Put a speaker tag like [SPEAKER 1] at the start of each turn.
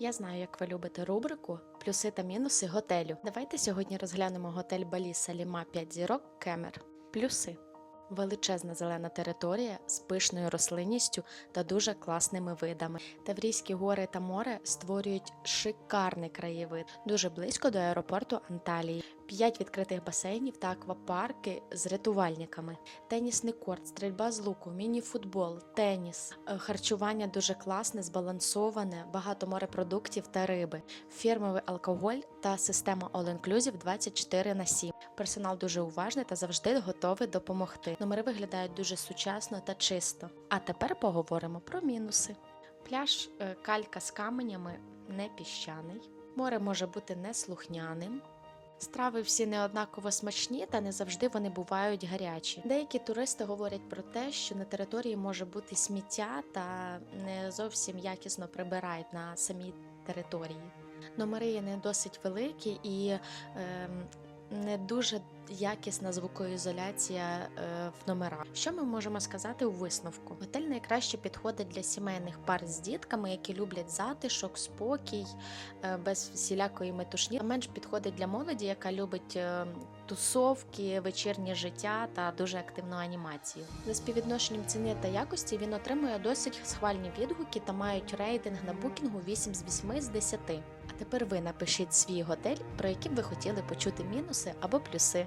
[SPEAKER 1] Я знаю, як ви любите рубрику Плюси та мінуси готелю. Давайте сьогодні розглянемо готель Балі Саліма 5 зірок Кемер. Плюси. Величезна зелена територія з пишною рослинністю та дуже класними видами. Таврійські гори та море створюють шикарний краєвид, дуже близько до аеропорту Анталії. П'ять відкритих басейнів та аквапарки з рятувальниками, тенісний корт, стрільба з луку, міні-футбол, теніс, Е, харчування дуже класне, збалансоване, багато морепродуктів та риби, фірмовий алкоголь та система All Inclusive 24 на 7. Персонал дуже уважний та завжди готовий допомогти. Номери виглядають дуже сучасно та чисто. А тепер поговоримо про мінуси. Пляж е, калька з каменями не піщаний. Море може бути неслухняним. Страви всі не однаково смачні, та не завжди вони бувають гарячі. Деякі туристи говорять про те, що на території може бути сміття та не зовсім якісно прибирають на самій території. Номери є не досить великі і ем, не дуже якісна звукоізоляція е, в номерах. Що ми можемо сказати у висновку? Готель найкраще підходить для сімейних пар з дітками, які люблять затишок, спокій, е, без всілякої метушні. Менш підходить для молоді, яка любить е, тусовки, вечірнє життя та дуже активну анімацію. За співвідношенням ціни та якості він отримує досить схвальні відгуки та мають рейтинг на букінгу 8 з 8 з 10. Тепер ви напишіть свій готель, про які б ви хотіли почути мінуси або плюси.